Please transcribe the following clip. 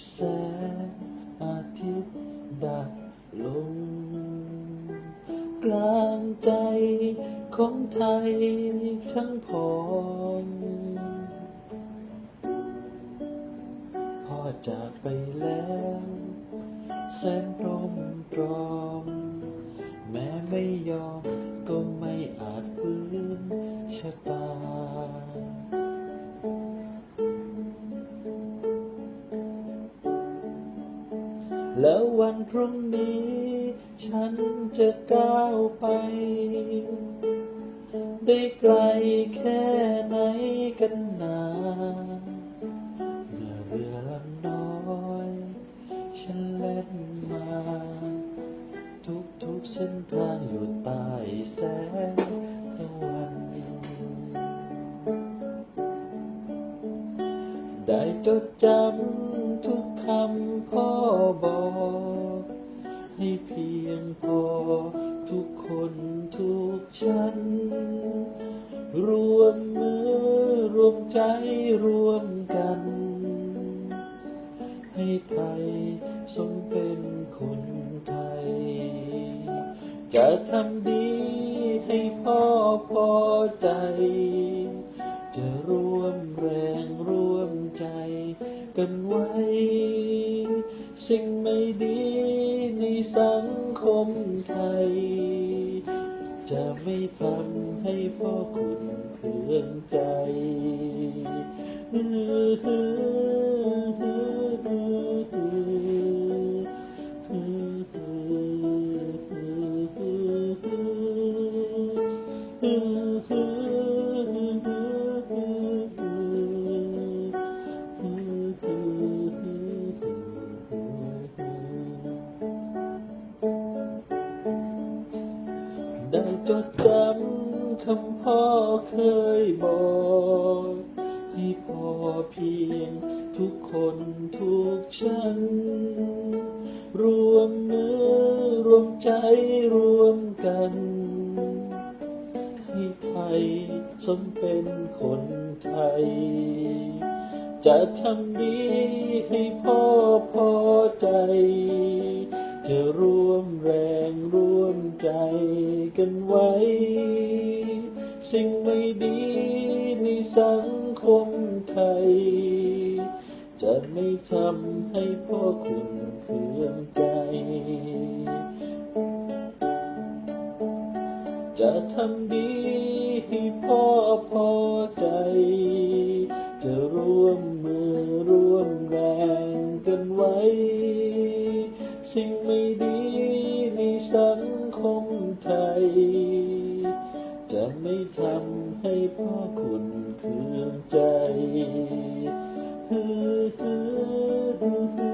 แสงอาทิตย์ดับลง กลางใจของไทยทั้งพรพ่อจากไปแล้วแสนรมตรอม แม้ไม่ยอมก็ไม่อาจฟื้นชะตา แล้ววันพรุ่งนี้ ฉันจะก้าวไป ได้ไกลแค่ไหนกันนาเมื่อเรือลำน้อย ฉันเล่นมา ทุกทุกเส้นทางอยู่ใต้แสงตะวัน ได้จดจำ ทุกคำพ่อบอก ให้เพียงพอ ทุกคนทุกชั้นรวมมือรวมใจรวมกัน ให้ไทยสมเป็นคนไทย จะทำดีให้พ่อพอใจ ดีในสังคมไทย จะไม่ทำให้พ่อคุณเคืองใจ ได้จดจำคำพ่อเคยบอกให้พอเพียงทุกคนทุกชั้นรวมมือรวมใจรวมกันให้ไทยสมเป็นคนไทย จะทำดีให้พ่อพอใจ จะร่วมแรงร่วมใจกันไว้ สิ่งไม่ดีในสังคมไทย จะไม่ทำให้พ่อคุณเคืองใจ จะทำดีให้พ่อพอใจ จะร่วมมือร่วมแรงกันไว้ สิ่งไม่ดี ทำให้พ่อคุณเคืองใจฮือฮือฮือ